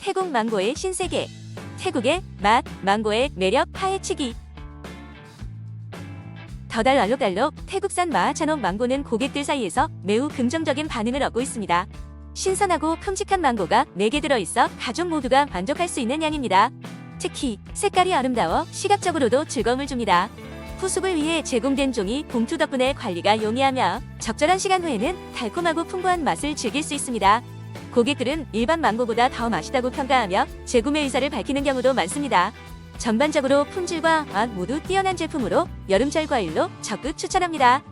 태국 망고의 신세계. 태국의 맛, 망고의 매력 파헤치기. 더달 알록달록 태국산 마하찬옥 망고는 고객들 사이에서 매우 긍정적인 반응을 얻고 있습니다. 신선하고 큼직한 망고가 4개 들어있어 가족 모두가 만족할 수 있는 양입니다. 특히 색깔이 아름다워 시각적으로도 즐거움을 줍니다. 후숙을 위해 제공된 종이 봉투 덕분에 관리가 용이하며 적절한 시간 후에는 달콤하고 풍부한 맛을 즐길 수 있습니다. 고객들은 일반 망고보다 더 맛있다고 평가하며 재구매 의사를 밝히는 경우도 많습니다. 전반적으로 품질과 맛 모두 뛰어난 제품으로 여름철 과일로 적극 추천합니다.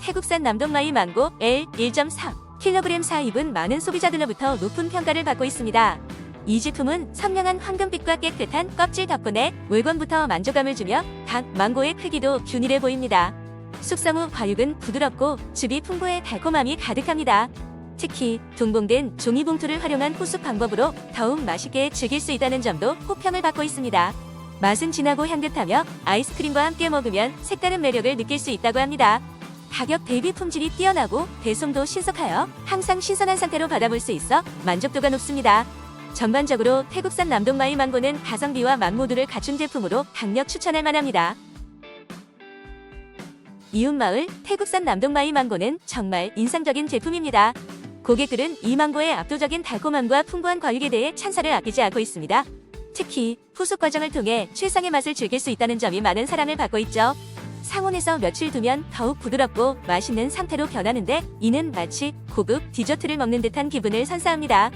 태국산 남동마이 망고 L 1.3 킬로그램 사입은 많은 소비자들로부터 높은 평가를 받고 있습니다. 이 제품은 선명한 황금빛과 깨끗한 껍질 덕분에 물건부터 만족감을 주며 각 망고의 크기도 균일해 보입니다. 숙성 후 과육은 부드럽고 즙이 풍부해 달콤함이 가득합니다. 특히 동봉된 종이봉투를 활용한 후숙 방법으로 더욱 맛있게 즐길 수 있다는 점도 호평을 받고 있습니다. 맛은 진하고 향긋하며 아이스크림과 함께 먹으면 색다른 매력을 느낄 수 있다고 합니다. 가격 대비 품질이 뛰어나고 배송도 신속하여 항상 신선한 상태로 받아볼 수 있어 만족도가 높습니다. 전반적으로 태국산 남동마이 망고는 가성비와 맛 모두를 갖춘 제품으로 강력 추천할 만합니다. 이웃마을 태국산 남동마이 망고는 정말 인상적인 제품입니다. 고객들은 이 망고의 압도적인 달콤함과 풍부한 과육에 대해 찬사를 아끼지 않고 있습니다. 특히 후숙 과정을 통해 최상의 맛을 즐길 수 있다는 점이 많은 사랑을 받고 있죠. 상온에서 며칠 두면 더욱 부드럽고 맛있는 상태로 변하는데 이는 마치 고급 디저트를 먹는 듯한 기분을 선사합니다.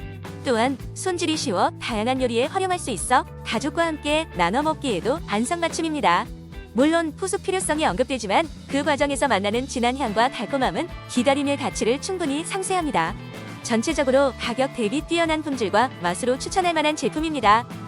또한 손질이 쉬워 다양한 요리에 활용할 수 있어 가족과 함께 나눠 먹기에도 안성맞춤입니다. 물론 후숙 필요성이 언급되지만 그 과정에서 만나는 진한 향과 달콤함은 기다림의 가치를 충분히 상쇄합니다. 전체적으로 가격 대비 뛰어난 품질과 맛으로 추천할 만한 제품입니다.